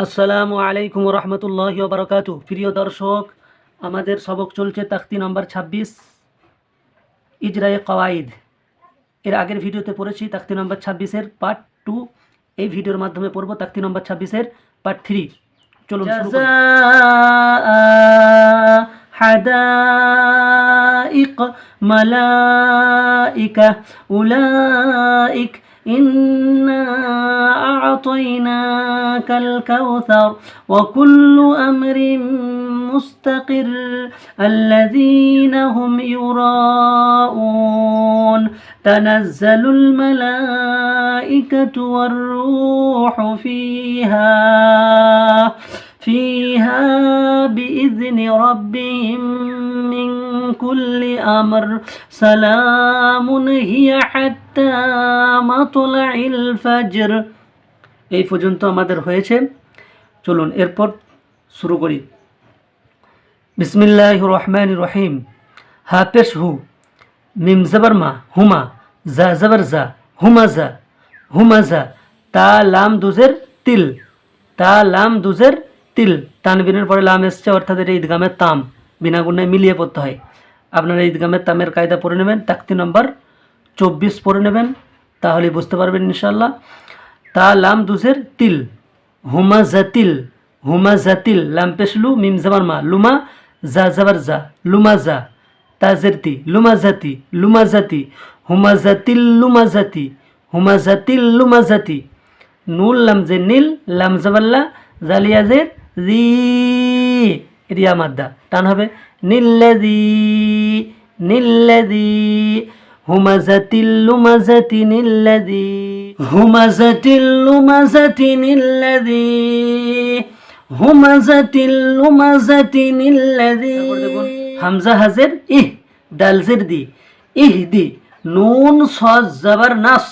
আসসালামু আলাইকুম রহমতুল্লাহ বারকাত প্রিয় দর্শক আমাদের সবক চলছে তাখতি নম্বর ছাব্বিশ ইজরায়ে কওয়াইদ এর আগের ভিডিওতে পড়েছি তাখতি নম্বর ছাব্বিশের পার্ট টু এই ভিডিওর মাধ্যমে পড়ব তাখতি নম্বর ছাব্বিশের পার্ট থ্রি চলুন শুরু করি। حدائق ملائكة أولئك إنا أعطيناك الكوثر وكل أمر مستقر الذين هم يراءون تنزل الملائكة والروح فيها فيها بإذن ربهم من كل أمر. سلام هي حتى ফাজর এই পর্যন্ত আমাদের হয়েছে। চলুন, এরপর শুরু করি। বিসমিল্লাহ রহমান রহিম। হা পেশ হু মিম জবর মা, হুমা, জা জবর জা, হুমা জা হুমা জা, তা লাম দুজের তিল, তা লাম দুজের তিল। তানবিনের পরে লাম এসছে, অর্থাৎ এটা ঈদগামের তাম। বিনা গুণায় মিলিয়ে পড়তে হয়। আপনারা ঈদগামের তামের কায়দা পড়ে নেবেন। তাকতি নম্বর চব্বিশ পড়ে নেবেন, তাহলে বুঝতে পারবেন ইনশাল্লাহ তা লাম দুজের তিল, হুমা জাতিল হুমা জাতিল লাম পেশলু মিম জামার মা, লুমা জা জাবার জা, লুমা জা তাজেরতি লুমা জাতি লুমা জাতি হুমা জাতিল লুমা জাতি হুমা জাতিল লুমা জাতি নুল লাম লামজে নীল, লাম লামজাবাল্লা জালিয়াজের রি রিয়া মাদ্দা টান হবে। নীল্লাদি নীল্লাদি হুমাজাতিল লুমাজাতি নীল্লাদি হুমাজাতিল লুমাজাতি নীল্লাদি হুমাজাতিল লুমাজাতি নীল্লাদি হামজা হাজের ইহ দালজের দি। ইহ দি নুন সজ জাবার নাস।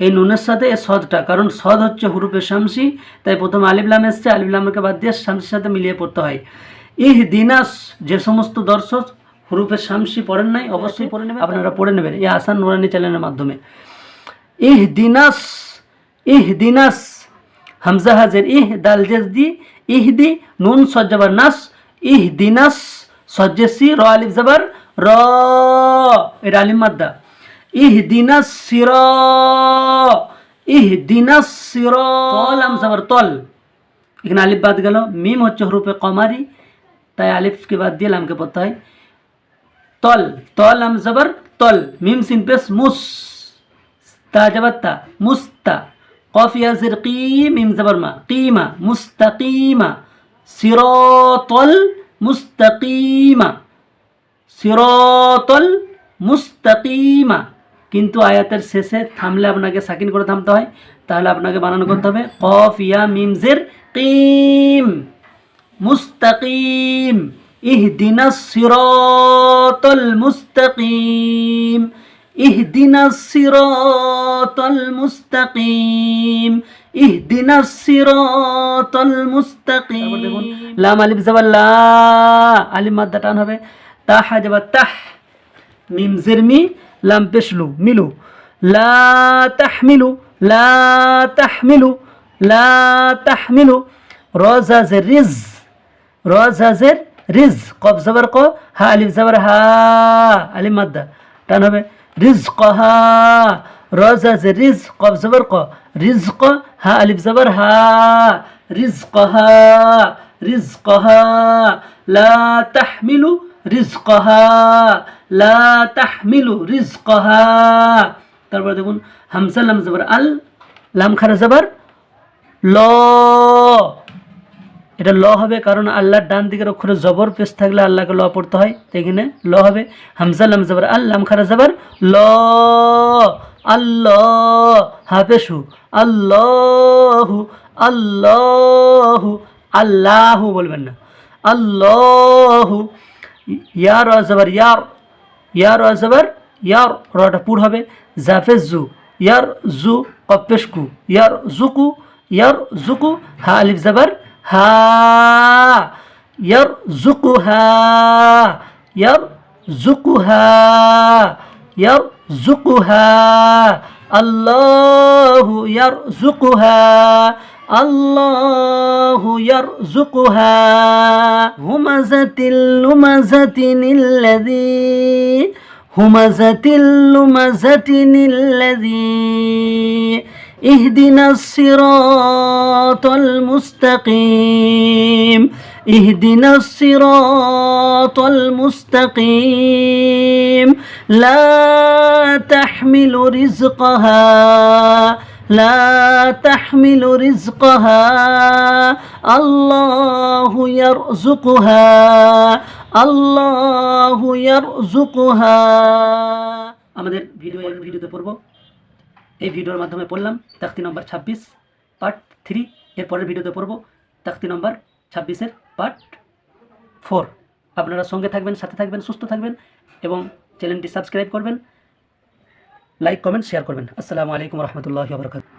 এই নুনের সাথে এই সদটা কারণ সদ হচ্ছে হুরুপে শামসি তাই প্রথম আলিবলাম এসছে আলিফলামকে বাদ দিয়ে শামসির সাথে মিলিয়ে পড়তে হয়। ইহ দিনাস যে সমস্ত দর্শক হুরুপে শামসি পড়েন নাই অবশ্যই পড়ে নেবেন। আপনারা পড়ে নেবেন। এই আসান নুরানি চ্যানেলের মাধ্যমে। ইহ দিনাস ইহ দিনাস হামজা হাজের ইহ দাল জেজ দি ইহ দি নুন সজ্জাবার নাস ইহ দিনাস সজ্জেসি র আলিফ জাবার র। এটা আলিম মাদ্দা। ইহদিনা সির। ইহদিনা সির। তল আম সাবার তল। এখানে আলিফ বাদ গেল। মিম হচ্ছে হরুপে কমারি। তাই আলিফকে বাদ দিয়ে লামকে পড়তে হয়। তল তল আম জবর তল, মিম সিন পেস মুস, তা জবর তা, মুস্তা, কফ ইয়াজির কি, মিম জবর মা, কিমা, মুস্তাকিমা, সিরাতাল মুস্তাকিমা সিরাতাল, মুস্তাকিমা। কিন্তু আয়াতের শেষে থামলে আপনাকে সাকিন করে থামতে হয়, তাহলে আপনাকে বানানো করতে হবে কফ ইয়া মিমজের কিম, মুস্তাকিম। ইহদিনা সিরাতাল মুস্তাকিম ইহদিনা সিরাতাল মুস্তাকিম ইহদিনা সিরাতাল মুস্তাকিম। লাম আলিফ জাবার লা আলিফ মাদ্দা টান হবে। তাহ যাবার তাহ মিম জেরমি লাম পেশলু মিলু। লা তাহমিলু লা তাহমিলু লা তাহমিলু রজাজের রিজ রজাজের রিজ, কফ জবর ক, হা, আলিফ জবর হা, আলিফ মাদ্দা। টান হবে, রিজ ক, হা রজাজের রিজ, কফ জবর ক, রিজ ক, হা, আলিফ জবর হা, রিজ ক, হা, রিজ ক, হা, লা তাহমিলু রিজকহা লা তাহমিলু রিজকহা তারপর দেখুন, হামসা লাম জবর আল, লাম খারা জবর ল এটা ল হবে কারণ আল্লাহর ডান দিকের অক্ষরে জবর পেশ থাকলে আল্লাহকে ল পড়তে হয়, তো এখানে ল হবে। হামসা লাম, জবর, আল, লাম, খারা, জবর, ল। আল্লাহ হাফেশু আল্লাহু আল্লাহু আল্লাহু বলবেন না। আল্লাহু ইয়ার জবর, ইয়ার ইয়ার জবর, ইয়ার, রটা পুর হবে। জাফেজ জু ইয়ার, জু কপেশকু ইয়ার, জুকু ইয়ার, জুকু, হা, আলিফ, জবর ها يرزقها يرزقها يرزقها. الله يرزقها الله يرزقها. همزة لمزة الذي همزة لمزة الذي. اهدنا الصراط المستقيم اهدنا الصراط المستقيم لا تحمل رزقها لا تحمل رزقها الله يرزقها الله يرزقها আমাদের ভিডিও এই ভিডিওতে পড়ব এই ভিডিওর মাধ্যমে পড়লাম তাক্তি নম্বর ছাব্বিশ পার্ট থ্রি এর পরের ভিডিওতে পড়ব তাক্তি নম্বর ছাব্বিশের পার্ট ফোর আপনারা সঙ্গে থাকবেন, সাথে থাকবেন, সুস্থ থাকবেন এবং চ্যানেলটি সাবস্ক্রাইব করবেন লাইক কমেন্ট শেয়ার করবেন। আসসালামু আলাইকুম রহমতুল্লাহ বরকাত